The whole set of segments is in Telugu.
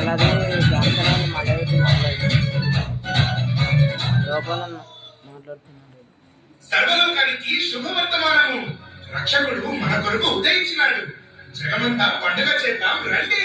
అలాగే క్యాన్సర్ అని లోపల మాట్లాడుతున్నాడు. సర్వలోకానికి శుభవర్తమానము. రక్షకుడు మన కొరకు ఉదయించినాడు. జగమంతా పండుగ చేద్దాం రండి.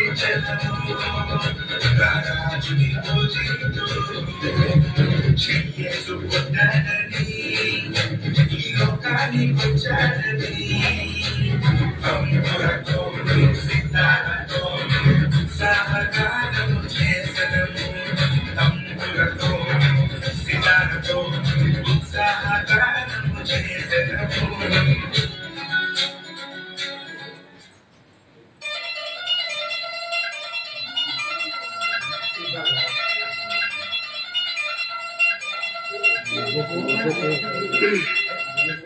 అంబులతో సితారతో ఈ లోకాన్ని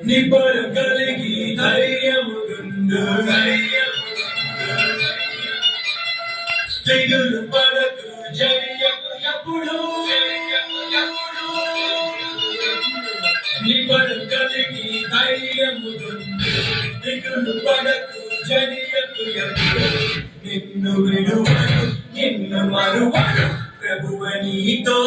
నిబ్బర కలిగి ధైర్యముండు దిగులు పడకు జయకు ఎప్పుడు నిబ్బర ధైర్యముండు దిగులు పడకు జయకు ఎప్పుడు నిన్ను విడువను నిన్ను మరువను ప్రభువ నీతో